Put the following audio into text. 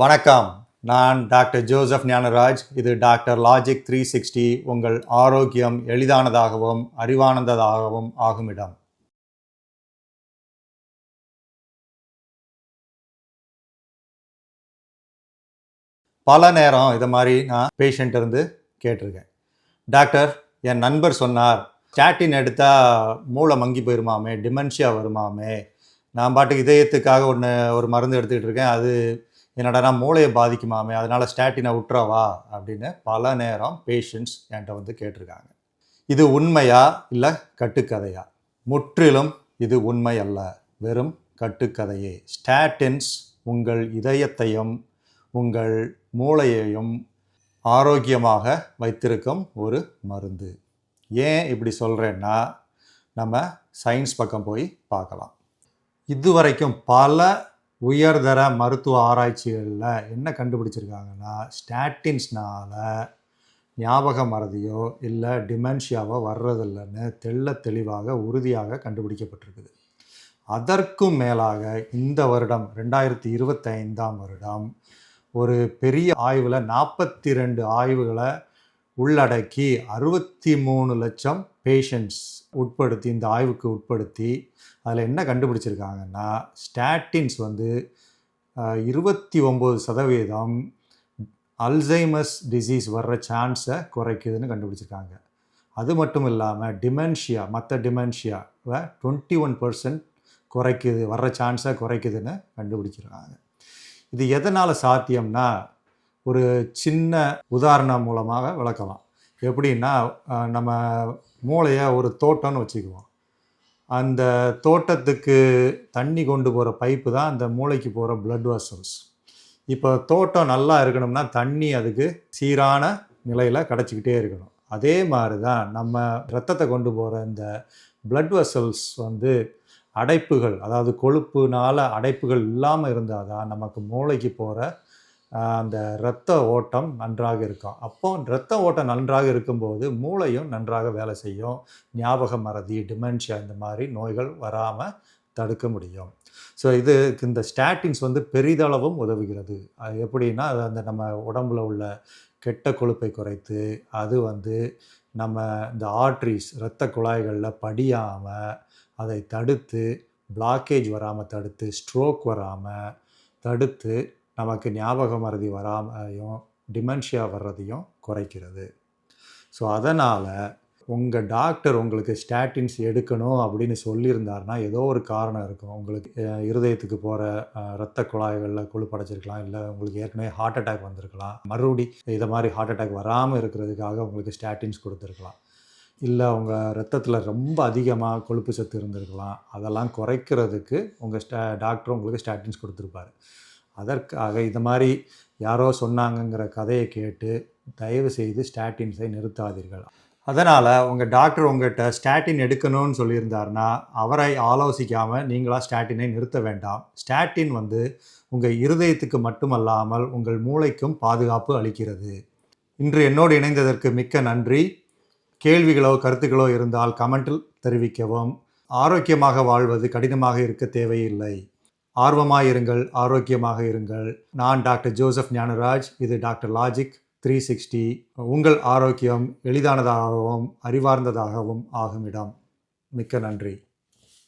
வணக்கம். நான் doctor Joseph Gnanaraj. இது டாக்டர் லாஜிக் த்ரீ சிக்ஸ்டி உங்கள் ஆரோக்கியம் எளிதானதாகவும் அறிவானந்ததாகவும் ஆகும் இடம் பல நேரம் இதை மாதிரி நான் பேஷண்ட் இருந்து கேட்டிருக்கேன். டாக்டர் என் நண்பர் சொன்னார் ஸ்டாட்டின் எடுத்தால் மூளை மங்கி போயிருமாமே டிமென்ஷியா வருமாமே. நான் பாட்டுக்கு இதயத்துக்காக ஒன்று ஒரு மருந்து எடுத்துக்கிட்டு இருக்கேன். அது என்னடா மூளையை பாதிக்குமாமே அதனால் ஸ்டாட்டினை விட்டுறவா அப்படின்னு பல நேரம் பேஷண்ட்ஸ் என்கிட்ட வந்து கேட்டிருக்காங்க. இது உண்மையா இல்லை கட்டுக்கதையா? முற்றிலும் இது உண்மை அல்ல. வெறும் கட்டுக்கதையே. ஸ்டாட்டின்ஸ் உங்கள் இதயத்தையும் உங்கள் மூளையையும் ஆரோக்கியமாக வைத்திருக்கும் ஒரு மருந்து. ஏன் இப்படி சொல்கிறேன்னா நம்ம சயின்ஸ் பக்கம் போய் பார்க்கலாம். இதுவரைக்கும் பல உயர்தர மருத்துவ ஆராய்ச்சிகளில் என்ன கண்டுபிடிச்சிருக்காங்கன்னா ஸ்டாட்டின்ஸ்னால் ஞாபக மறதியோ இல்லை டிமென்ஷியாவோ வர்றதில்லைன்னு தெள்ள தெளிவாக உறுதியாக கண்டுபிடிக்கப்பட்டிருக்குது. அதற்கும் மேலாக இந்த வருடம் ரெண்டாயிரத்தி இருபத்தைந்தாம் வருடம் ஒரு பெரிய ஆய்வில் நாற்பத்தி ரெண்டு ஆய்வுகளை உள்ளடக்கி அறுபத்தி மூணு லட்சம் பேஷண்ட்ஸ் உட்படுத்தி இந்த ஆய்வுக்கு உட்படுத்தி அதில் என்ன கண்டுபிடிச்சிருக்காங்கன்னா ஸ்டாட்டின்ஸ் வந்து இருபத்தி ஒம்பது சதவீதம் அல்சைமஸ் டிசீஸ் வர்ற சான்ஸை குறைக்குதுன்னு கண்டுபிடிச்சிருக்காங்க. அது மட்டும் இல்லாமல் டிமென்ஷியா மற்ற டிமென்ஷியாவை டுவெண்ட்டி ஒன் பர்சன்ட் குறைக்குது வர்ற சான்ஸை குறைக்குதுன்னு கண்டுபிடிச்சிருக்காங்க. இது எதனால் சாத்தியம்னா ஒரு சின்ன உதாரணம் மூலமாக விளக்கலாம். எப்படின்னா நம்ம மூளையை ஒரு தோட்டம்னு வச்சுக்குவோம். அந்த தோட்டத்துக்கு தண்ணி கொண்டு போகிற பைப்பு தான் அந்த மூளைக்கு போகிற பிளட் vessels. இப்போ தோட்டம் நல்லா இருக்கணும்னா தண்ணி அதுக்கு சீரான நிலையில் கிடச்சிக்கிட்டே இருக்கணும். அதே மாதிரி தான் நம்ம ரத்தத்தை கொண்டு போகிற இந்த பிளட் வெசல்ஸ் வந்து அடைப்புகள் அதாவது கொழுப்புனால அடைப்புகள் இல்லாமல் இருந்தால் தான் நமக்கு மூளைக்கு போகிற அந்த இரத்த ஓட்டம் நன்றாக இருக்கும். அப்போ இரத்த ஓட்டம் நன்றாக இருக்கும்போது மூளையும் நன்றாக வேலை செய்யும். ஞாபக மறதி டிமென்ஷியா இந்த மாதிரி நோய்கள் வராமல் தடுக்க முடியும். ஸோ இது இந்த ஸ்டாட்டின்ஸ் வந்து பெரிதளவும் உதவுகிறது. அது எப்படின்னா அது அந்த நம்ம உடம்புல உள்ள கெட்ட கொழுப்பை குறைத்து அது வந்து நம்ம இந்த ஆர்ட்ரிஸ் இரத்த குழாய்களில் படியாமல் அதை தடுத்து பிளாக்கேஜ் வராமல் தடுத்து ஸ்ட்ரோக் வராமல் தடுத்து நமக்கு ஞாபக மறதி வராமையும் டிமென்ஷியா வர்றதையும் குறைக்கிறது. ஸோ அதனால் உங்கள் டாக்டர் உங்களுக்கு ஸ்டாட்டின்ஸ் எடுக்கணும் அப்படின்னு சொல்லியிருந்தாருன்னா ஏதோ ஒரு காரணம் இருக்கும். உங்களுக்கு இருதயத்துக்கு போகிற இரத்த குழாய்களில் கொழுப்படைச்சிருக்கலாம் இல்லை உங்களுக்கு ஏற்கனவே ஹார்ட் அட்டாக் வந்திருக்கலாம். மறுபடி இதை மாதிரி ஹார்ட் அட்டாக் வராமல் இருக்கிறதுக்காக உங்களுக்கு ஸ்டாட்டின்ஸ் கொடுத்துருக்கலாம். இல்லை உங்கள் ரத்தத்தில் ரொம்ப அதிகமாக கொழுப்பு சத்து இருந்திருக்கலாம். அதெல்லாம் குறைக்கிறதுக்கு உங்கள் ஸ்டா டாக்டர் உங்களுக்கு ஸ்டாட்டின்ஸ் கொடுத்துருப்பாரு. அதற்காக இது மாதிரி யாரோ சொன்னாங்கங்கிற கதையை கேட்டு தயவு செய்து ஸ்டாட்டின்ஸை நிறுத்தாதீர்கள். அதனால் உங்கள் டாக்டர் உங்கள்கிட்ட ஸ்டாட்டின் எடுக்கணும்னு சொல்லியிருந்தாருன்னா அவரை ஆலோசிக்காமல் நீங்களாக ஸ்டாட்டினை நிறுத்த வேண்டாம். ஸ்டாட்டின் வந்து உங்கள் இருதயத்துக்கு மட்டுமல்லாமல் உங்கள் மூளைக்கும் பாதுகாப்பு அளிக்கிறது. இன்று என்னோடு இணைந்ததற்கு மிக்க நன்றி. கேள்விகளோ கருத்துக்களோ இருந்தால் கமெண்டில் தெரிவிக்கவும். ஆரோக்கியமாக வாழ்வது கடினமாக இருக்க தேவையில்லை. ஆர்வமாயிருங்கள் ஆரோக்கியமாக இருங்கள். நான் டாக்டர் ஜோசப் ஞானராஜ் இது டாக்டர் லாஜிக் த்ரீ சிக்ஸ்டி. உங்கள் ஆரோக்கியம் எளிதானதாகவும் அறிவார்ந்ததாகவும் ஆகும் இடம் மிக்க நன்றி.